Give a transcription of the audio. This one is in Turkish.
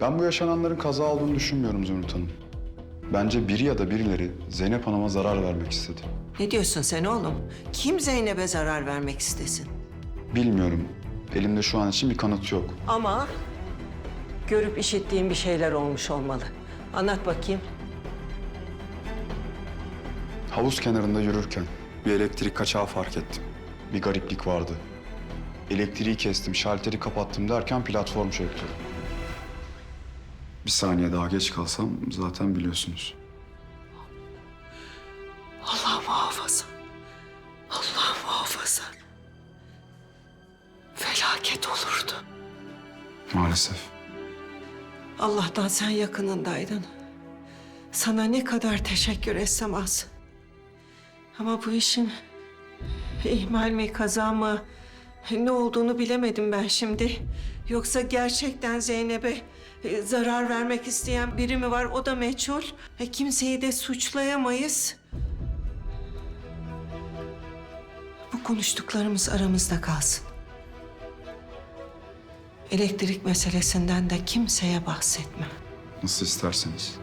Ben bu yaşananların kaza olduğunu düşünmüyorum Zümrüt Hanım. Bence biri ya da birileri Zeynep Hanım'a zarar vermek istedi. Ne diyorsun sen oğlum? Kim Zeynep'e zarar vermek istesin? Bilmiyorum. Elimde şu an için bir kanıt yok. Ama görüp işittiğin bir şeyler olmuş olmalı. Anlat bakayım. Havuz kenarında yürürken bir elektrik kaçağı fark ettim. Bir gariplik vardı. Elektriği kestim, şalteri kapattım derken platform çöktü. Bir saniye daha geç kalsam zaten biliyorsunuz. Allah muhafaza. Allah muhafaza. Felaket olurdu. Maalesef. Allah'tan sen yakınındaydın. Sana ne kadar teşekkür etsem az. Ama bu işin ihmal mi, kaza mı, ne olduğunu bilemedim ben şimdi. Yoksa gerçekten Zeynep'e e, zarar vermek isteyen biri mi var o da meçhul. E, kimseyi de suçlayamayız. Bu konuştuklarımız aramızda kalsın. Elektrik meselesinden de kimseye bahsetme. Nasıl isterseniz.